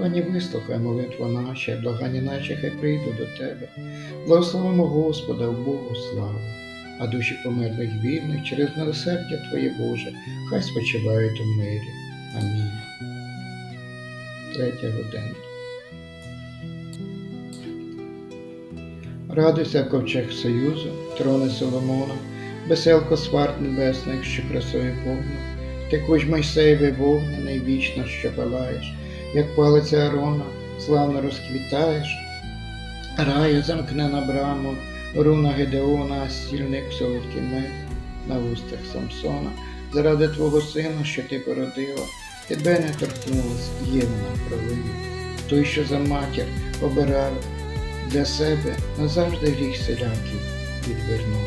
Пані, вислухай молитву наші, благання наші, хай прийду до Тебе. Благословимо Господа в Богу славу, а душі померлих вільних через милосердя Твоє Боже, хай спочивають у мирі. Амінь. Третя година. Радуйся, ковчег Союзу, трони Соломона, веселко сварт небесних, що красою повно, ти куч Мойсеєвий вогнений вічно, що палаєш, як палиця Арона, славно розквітаєш, раю замкнена браму, руна Гедеона, стільник солодкий мир на устах Самсона, заради твого сина, що ти породила, тебе не торкнулась євна провина, той, що за матір обирав для себе назавжди гріх селяків відвернув.